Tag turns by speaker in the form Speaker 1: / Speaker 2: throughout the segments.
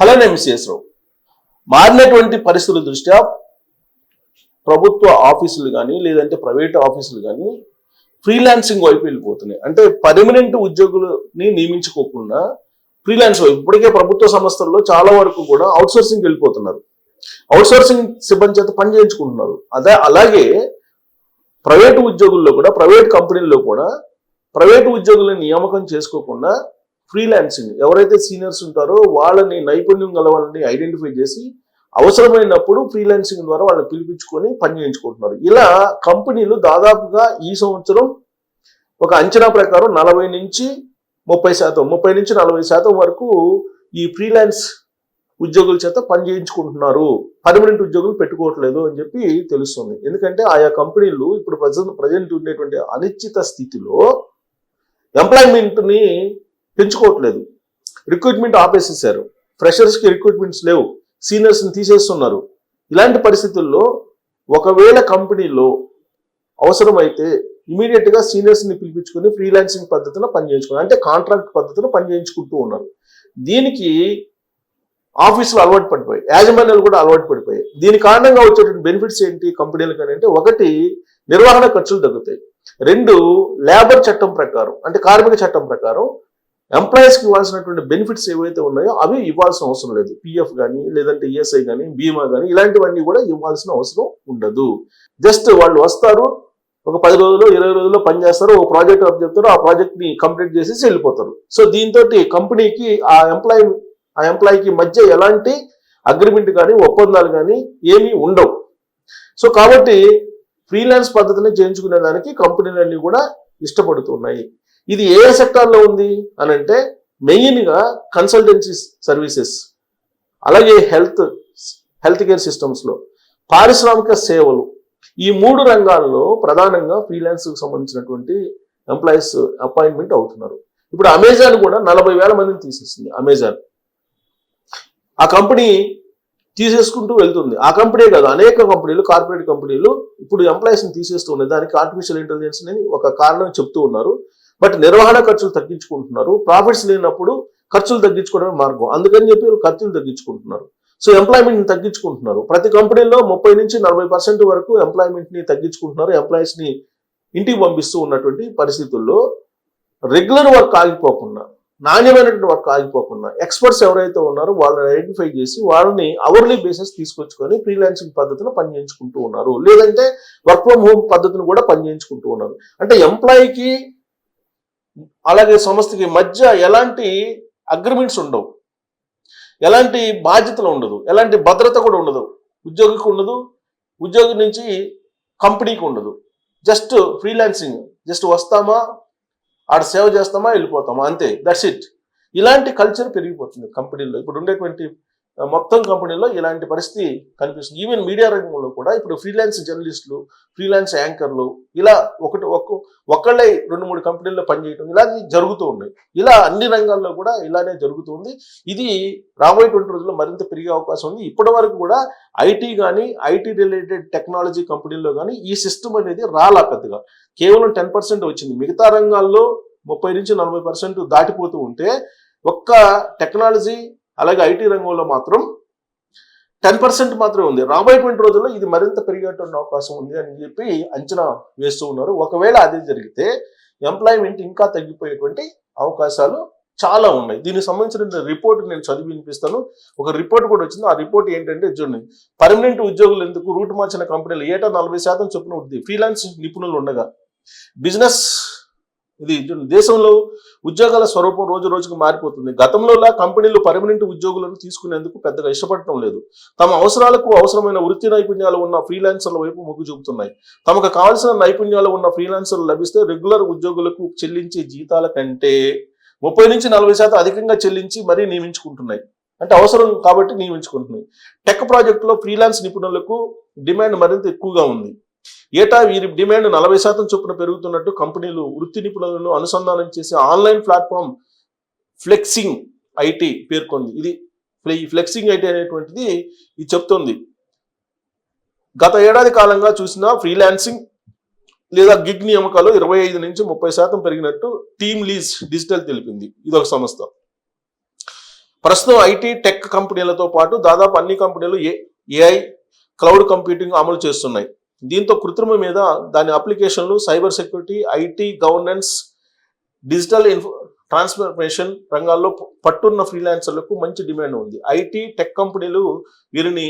Speaker 1: Hello నేను విశ్వేశ్వరావు రావు మారినటువంటి పరిస్థితుల దృష్ట్యా ప్రభుత్వ ఆఫీసులు కానీ లేదంటే ప్రైవేట్ ఆఫీసులు కానీ ఫ్రీలాన్సింగ్ వైపు వెళ్ళిపోతున్నాయి. అంటే పర్మనెంట్ ఉద్యోగులని నియమించుకోకుండా ఫ్రీలాన్స్ వైపు ఇప్పటికే ప్రభుత్వ సంస్థల్లో చాలా వరకు కూడా అవుట్సోర్సింగ్ వెళ్ళిపోతున్నారు. అవుట్సోర్సింగ్ సిబ్బంది చేత పని చేయించుకుంటున్నారు. అదే అలాగే ప్రైవేటు ఉద్యోగుల్లో కూడా ప్రైవేట్ కంపెనీల్లో కూడా ప్రైవేటు ఉద్యోగులను నియామకం చేసుకోకుండా ఫ్రీలాన్సింగ్ ఎవరైతే సీనియర్స్ ఉంటారో వాళ్ళని నైపుణ్యం గల వాళ్ళని ఐడెంటిఫై చేసి అవసరమైనప్పుడు ఫ్రీలాన్సింగ్ ద్వారా వాళ్ళని పిలిపించుకొని పని చేయించుకుంటున్నారు. ఇలా కంపెనీలు దాదాపుగా ఈ సంవత్సరం ఒక అంచనా ప్రకారం నలభై నుంచి ముప్పై శాతం ముప్పై నుంచి నలభై శాతం వరకు ఈ ఫ్రీలాన్స్ ఉద్యోగుల చేత పని చేయించుకుంటున్నారు. పర్మనెంట్ ఉద్యోగులు పెట్టుకోవట్లేదు అని చెప్పి తెలుస్తుంది. ఎందుకంటే ఆయా కంపెనీలు ఇప్పుడు ప్రజెంట్ ప్రజెంట్ ఉండేటువంటి అనిశ్చిత స్థితిలో ఎంప్లాయ్మెంట్ని పెంచుకోవట్లేదు. రిక్రూట్మెంట్ ఆపేసేసారు. ఫ్రెషర్స్కి రిక్రూట్మెంట్స్ లేవు. సీనియర్స్ని తీసేస్తున్నారు. ఇలాంటి పరిస్థితుల్లో ఒకవేళ కంపెనీలో అవసరమైతే ఇమీడియట్గా సీనియర్స్ని పిలిపించుకుని పిలిపించుకొని ఫ్రీలాన్సింగ్ పద్ధతిలో పనిచేయించుకున్నారు. అంటే కాంట్రాక్ట్ పద్ధతిలో పనిచేయించుకుంటూ ఉన్నారు. దీనికి ఆఫీసులు అలవాటు పడిపోయాయి. యాజమాన్యాలు కూడా అలవాటు పడిపోయాయి. దీని కారణంగా వచ్చేటువంటి బెనిఫిట్స్ ఏంటి? కంపెనీలకు అంటే ఒకటి నిర్వహణ ఖర్చులు తగ్గుతాయి. రెండు లేబర్ చట్టం ప్రకారం అంటే కార్మిక చట్టం ప్రకారం ఎంప్లాయీస్కి ఇవ్వాల్సినటువంటి బెనిఫిట్స్ ఏవైతే ఉన్నాయో అవి ఇవ్వాల్సిన అవసరం లేదు. పిఎఫ్ కానీ లేదంటే ఈఎస్ఐ కానీ బీమా కానీ ఇలాంటివన్నీ కూడా ఇవ్వాల్సిన అవసరం ఉండదు. జస్ట్ వాళ్ళు వస్తారు ఒక పది రోజులు ఇరవై రోజుల్లో పనిచేస్తారు ఒక ప్రాజెక్ట్ అప్ చెప్తారు ఆ ప్రాజెక్ట్ని కంప్లీట్ చేసేసి వెళ్ళిపోతారు. సో దీంతో కంపెనీకి ఆ ఎంప్లాయీ ఆ ఎంప్లాయీకి మధ్య ఎలాంటి అగ్రిమెంట్ కానీ ఒప్పందాలు కానీ ఏమీ ఉండవు. సో కాబట్టి ఫ్రీలాన్స్ పద్ధతిని చేయించుకునే దానికి కంపెనీలన్నీ కూడా ఇష్టపడుతున్నాయి. ఇది ఏ సెక్టార్లో ఉంది అని అంటే మెయిన్గా కన్సల్టెన్సీ సర్వీసెస్ అలాగే హెల్త్ హెల్త్ కేర్ సిస్టమ్స్లో పారిశ్రామిక సేవలు. ఈ మూడు రంగాల్లో ప్రధానంగా ఫ్రీలాన్స్కి సంబంధించినటువంటి ఎంప్లాయీస్ అపాయింట్మెంట్ అవుతున్నారు. ఇప్పుడు అమెజాన్ కూడా నలభై వేల మందిని తీసేసింది అమెజాన్ ఆ కంపెనీ తీసేసుకుంటూ వెళ్తుంది. ఆ కంపెనీ కాదు అనేక కంపెనీలు కార్పొరేట్ కంపెనీలు ఇప్పుడు ఎంప్లాయీస్ని తీసేస్తూ ఉన్నాయి. దానికి ఆర్టిఫిషియల్ ఇంటెలిజెన్స్ అని ఒక కారణం చెప్తూ ఉన్నారు. బట్ నిర్వహణ ఖర్చులు తగ్గించుకుంటున్నారు. ప్రాఫిట్స్ లేనప్పుడు ఖర్చులు తగ్గించుకోవడమే మార్గం. అందుకని చెప్పి ఖర్చులు తగ్గించుకుంటున్నారు. So employment తగ్గించుకుంటున్నారు. ప్రతి కంపెనీలో ముప్పై నుంచి నలభై పర్సెంట్ వరకు ఎంప్లాయ్మెంట్ని తగ్గించుకుంటున్నారు. ఎంప్లాయీస్ని ఇంటికి పంపిస్తూ ఉన్నటువంటి పరిస్థితుల్లో రెగ్యులర్ వర్క్ ఆగిపోకుండా నాణ్యమైనటువంటి వర్క్ ఆగిపోకుండా ఎక్స్పర్ట్స్ ఎవరైతే ఉన్నారో వాళ్ళని ఐడెంటిఫై చేసి వాళ్ళని అవర్లీ బేసిస్ తీసుకొచ్చుకొని ఫ్రీలాన్సింగ్ పద్ధతిలో పనిచేయించుకుంటూ ఉన్నారు. లేదంటే వర్క్ ఫ్రమ్ హోమ్ పద్ధతిని కూడా పనిచేయించుకుంటూ ఉన్నారు. అంటే ఎంప్లాయీకి అలాగే సంస్థకి మధ్య ఎలాంటి అగ్రిమెంట్స్ ఉండవు. ఎలాంటి బాధ్యతలు ఉండదు. ఎలాంటి భద్రత కూడా ఉండదు. ఉద్యోగికి ఉండదు. ఉద్యోగి నుంచి కంపెనీకి ఉండదు. జస్ట్ ఫ్రీలాన్సింగ్ జస్ట్ వస్తామా? ఆడ సేవ చేస్తామా? వెళ్ళిపోతామా? అంతే. దట్స్ ఇట్ ఇలాంటి కల్చర్ పెరిగిపోతుంది కంపెనీల్లో ఇప్పుడు ఉండేటువంటి మొత్తం కంపెనీలో ఇలాంటి పరిస్థితి కనిపిస్తుంది. ఈవెన్ మీడియా రంగంలో కూడా ఇప్పుడు ఫ్రీలాన్స్ జర్నలిస్టులు ఫ్రీలాన్స్ యాంకర్లు ఇలా ఒకటి ఒక్క ఒక్కళ్ళే రెండు మూడు కంపెనీల్లో పనిచేయడం ఇలాగే జరుగుతూ ఉన్నాయి. ఇలా అన్ని రంగాల్లో కూడా ఇలానే జరుగుతుంది ఇది రాబోయేటువంటి రోజుల్లో మరింత పెరిగే అవకాశం ఉంది. ఇప్పటి వరకు కూడా ఐటీ కానీ ఐటీ రిలేటెడ్ టెక్నాలజీ కంపెనీల్లో కానీ ఈ సిస్టమ్ అనేది రాలా పెద్దగా. కేవలం టెన్ పర్సెంట్ వచ్చింది. మిగతా రంగాల్లో ముప్పై నుంచి నలభై పర్సెంట్ దాటిపోతూ ఉంటే ఒక్క టెక్నాలజీ అలాగే ఐటీ రంగంలో మాత్రం టెన్ పర్సెంట్ మాత్రమే ఉంది. రాబోయేటువంటి రోజుల్లో ఇది మరింత పెరిగేటువంటి అవకాశం ఉంది అని చెప్పి అంచనా వేస్తూ ఉన్నారు. ఒకవేళ అదే జరిగితే ఎంప్లాయ్మెంట్ ఇంకా తగ్గిపోయేటువంటి అవకాశాలు చాలా ఉన్నాయి. దీనికి సంబంధించిన రిపోర్ట్ నేను చదివి వినిపిస్తాను. ఒక రిపోర్ట్ కూడా వచ్చింది. ఆ రిపోర్ట్ ఏంటంటే చూడండి పర్మనెంట్ ఉద్యోగులు ఎందుకు రూట్ మార్చిన కంపెనీలు ఏటా నలభై శాతం చొప్పున ఉంది ఫ్రీలాన్స్ నిపుణులు ఉండగా బిజినెస్ ఇది దేశంలో ఉద్యోగాల స్వరూపం రోజు రోజుకు మారిపోతుంది. గతంలోలా కంపెనీలు పర్మనెంట్ ఉద్యోగులను తీసుకునేందుకు పెద్దగా ఇష్టపడటం లేదు. తమ అవసరాలకు అవసరమైన వృత్తి నైపుణ్యాలు ఉన్న ఫ్రీలాన్సర్ల వైపు మొగ్గు చూపుతున్నాయి. తమకు కావాల్సిన నైపుణ్యాలు ఉన్న ఫ్రీలాన్సర్లు లభిస్తే రెగ్యులర్ ఉద్యోగులకు చెల్లించే జీతాల కంటే ముప్పై నుంచి నలభై శాతం అధికంగా చెల్లించి మరీ నియమించుకుంటున్నాయి. అంటే అవసరం కాబట్టి నియమించుకుంటున్నాయి. టెక్ ప్రాజెక్టులో ఫ్రీలాన్స్ నిపుణులకు డిమాండ్ మరింత ఎక్కువగా ఉంది. ఏటా వీరి డిమాండ్ నలభై శాతం చొప్పున పెరుగుతున్నట్టు కంపెనీలు వృత్తి నిపుణులను అనుసంధానం చేసే ఆన్లైన్ ప్లాట్ఫామ్ ఫ్లెక్సింగ్ ఐటీ పేర్కొంది. ఇది ఈ ఫ్లెక్సింగ్ ఐటీ అనేటువంటిది ఇది చెప్తుంది. గత ఏడాది కాలంగా చూసిన ఫ్రీలాన్సింగ్ లేదా గిగ్ నియామకాలు ఇరవై ఐదు నుంచి ముప్పై శాతం పెరిగినట్టు టీమ్ లీజ్ డిజిటల్ తెలిపింది. ఇది ఒక సంస్థ. ప్రస్తుతం ఐటీ టెక్ కంపెనీలతో పాటు దాదాపు అన్ని కంపెనీలు ఏ ఏఐ క్లౌడ్ కంప్యూటింగ్ అమలు చేస్తున్నాయి. దీంతో కృత్రిమ మీద దాని అప్లికేషన్లు cyber security IT governance digital info transformation రంగాల్లో పట్టున్న ఫ్రీలాన్సర్లకు మంచి డిమాండ్ ఉంది. ఐటీ టెక్ కంపెనీలు వీరిని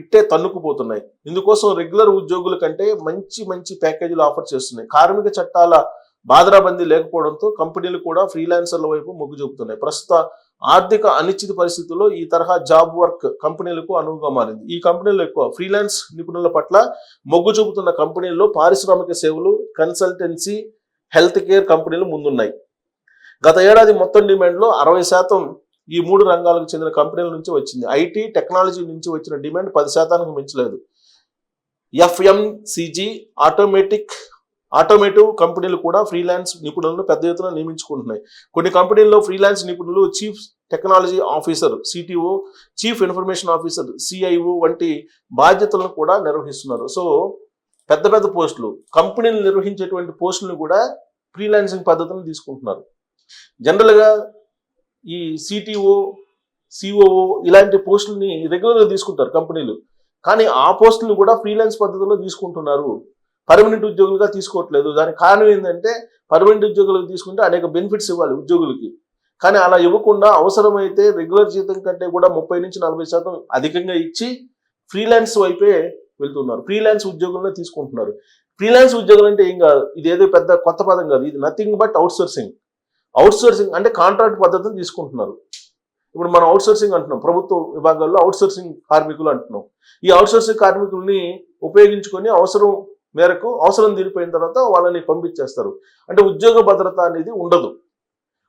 Speaker 1: ఇట్టే తన్నుకుపోతున్నాయి. ఇందుకోసం రెగ్యులర్ ఉద్యోగుల కంటే మంచి మంచి ప్యాకేజీలు ఆఫర్ చేస్తున్నాయి. కార్మిక చట్టాల బాదరాబందీ లేకపోవడంతో కంపెనీలు కూడా ఫ్రీలాన్సర్ల వైపు మొగ్గు చూపుతున్నాయి. ప్రస్తుత ఆర్థిక అనిశ్చిత పరిస్థితుల్లో ఈ తరహా జాబ్ వర్క్ కంపెనీలకు అనువుగా మారింది. ఈ కంపెనీలు ఎక్కువ. ఫ్రీలాన్స్ నిపుణుల పట్ల మొగ్గు చూపుతున్న కంపెనీల్లో పారిశ్రామిక సేవలు కన్సల్టెన్సీ హెల్త్ కేర్ కంపెనీలు ముందున్నాయి. గత ఏడాది మొత్తం డిమాండ్లో అరవై శాతం ఈ మూడు రంగాలకు చెందిన కంపెనీల నుంచి వచ్చింది. ఐటీ టెక్నాలజీ నుంచి వచ్చిన డిమాండ్ పది శాతానికి మించలేదు. ఎఫ్ఎంసిజి ఆటోమేటిక్ ఆటోమేటివ్ కంపెనీలు కూడా ఫ్రీలాన్స్ నిపుణులను పెద్ద ఎత్తున నియమించుకుంటున్నాయి. కొన్ని కంపెనీల్లో ఫ్రీలాన్స్ నిపుణులు chief technology officer CTO chief information officer CIO వంటి బాధ్యతలను కూడా నిర్వహిస్తున్నారు. సో పెద్ద పెద్ద పోస్టులు కంపెనీలు నిర్వహించేటువంటి పోస్టులను కూడా ఫ్రీలాన్సింగ్ పద్ధతిని తీసుకుంటున్నారు. జనరల్గా ఈ సిటిఓ సిఓఓ ఇలాంటి పోస్టులని రెగ్యులర్గా తీసుకుంటారు కంపెనీలు. కానీ ఆ పోస్టులను కూడా ఫ్రీలాన్స్ పద్ధతిలో తీసుకుంటున్నారు. పర్మనెంట్ ఉద్యోగులుగా తీసుకోవట్లేదు. దానికి కారణం ఏంటంటే పర్మనెంట్ ఉద్యోగులకు తీసుకుంటే అనేక బెనిఫిట్స్ ఇవ్వాలి ఉద్యోగులకి. కానీ అలా ఇవ్వకుండా అవసరమైతే రెగ్యులర్ జీతం కంటే కూడా ముప్పై నుంచి నలభై శాతం అధికంగా ఇచ్చి ఫ్రీలాన్స్ వైపే వెళ్తున్నారు. ఫ్రీలాన్స్ ఉద్యోగులను తీసుకుంటున్నారు. ఫ్రీలాన్స్ ఉద్యోగులు అంటే ఏం కాదు. ఇది ఏదో పెద్ద కొత్త పదం కాదు. ఇది నథింగ్ బట్ అవుట్సోర్సింగ్ అవుట్సోర్సింగ్ అంటే కాంట్రాక్ట్ పద్ధతిని తీసుకుంటున్నారు. ఇప్పుడు మనం అవుట్సోర్సింగ్ అంటున్నాం. ప్రభుత్వ విభాగాల్లో అవుట్సోర్సింగ్ కార్మికులు అంటున్నాం. ఈ అవుట్సోర్సింగ్ కార్మికుల్ని ఉపయోగించుకొని అవసరం మేరకు అవసరం తీరిపోయిన తర్వాత వాళ్ళని పంపించేస్తారు. అంటే ఉద్యోగ భద్రత అనేది ఉండదు.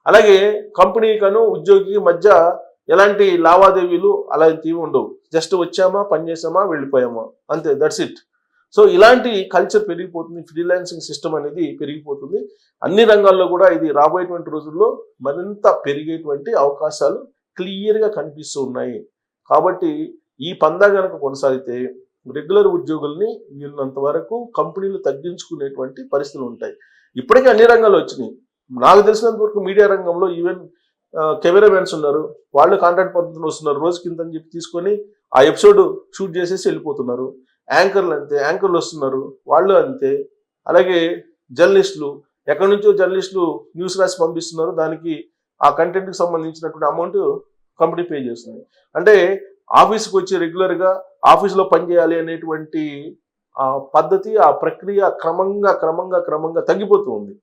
Speaker 1: అలాగే కంపెనీకను ఉద్యోగికి మధ్య ఎలాంటి లావాదేవీలు అలాంటివి ఉండవు. జస్ట్ వచ్చామా పనిచేసామా వెళ్ళిపోయామా అంతే దట్స్ ఇట్ సో ఇలాంటి కల్చర్ పెరిగిపోతుంది ఫ్రీలాన్సింగ్ సిస్టమ్ అనేది పెరిగిపోతుంది. అన్ని రంగాల్లో కూడా ఇది రాబోయేటువంటి రోజుల్లో మరింత పెరిగేటువంటి అవకాశాలు క్లియర్గా కనిపిస్తూ ఉన్నాయి. కాబట్టి ఈ పందా కనుక కొనసాగితే రెగ్యులర్ ఉద్యోగుల్ని వీళ్ళంత వరకు కంపెనీలు తగ్గించుకునేటువంటి పరిస్థితులు ఉంటాయి. ఇప్పటికే అన్ని రంగాలు వచ్చినాయి. నాకు తెలిసినంత వరకు మీడియా రంగంలో ఈవెన్ కెమెరామెన్స్ ఉన్నారు. వాళ్ళు కాంట్రాక్ట్ పద్ధతిలో వస్తున్నారు. రోజు కింద అని చెప్పి తీసుకొని ఆ ఎపిసోడ్ షూట్ చేసేసి వెళ్ళిపోతున్నారు. యాంకర్లు అంతే యాంకర్లు వస్తున్నారు. వాళ్ళు అంతే. అలాగే జర్నలిస్టులు ఎక్కడి నుంచో జర్నలిస్టులు న్యూస్ రాసి పంపిస్తున్నారు. దానికి ఆ కంటెంట్కి సంబంధించినటువంటి అమౌంట్ కంపెనీ పే చేస్తుంది. అంటే ఆఫీస్కి వచ్చి రెగ్యులర్గా ఆఫీస్లో పనిచేయాలి అనేటువంటి ఆ పద్ధతి ఆ ప్రక్రియ క్రమంగా క్రమంగా క్రమంగా తగ్గిపోతూ ఉంది.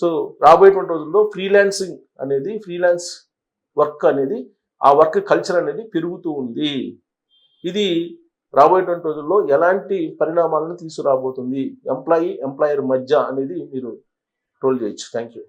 Speaker 1: సో రాబోయేటువంటి రోజుల్లో ఫ్రీలాన్సింగ్ అనేది ఫ్రీలాన్స్ వర్క్ అనేది ఆ వర్క్ కల్చర్ అనేది పెరుగుతూ ఉంది. ఇది రాబోయేటువంటి రోజుల్లో ఎలాంటి పరిణామాలను తీసుకురాబోతుంది? ఎంప్లాయీ ఎంప్లాయర్ మధ్య అనేది మీరు ట్రోల్ చేయొచ్చు. Thank you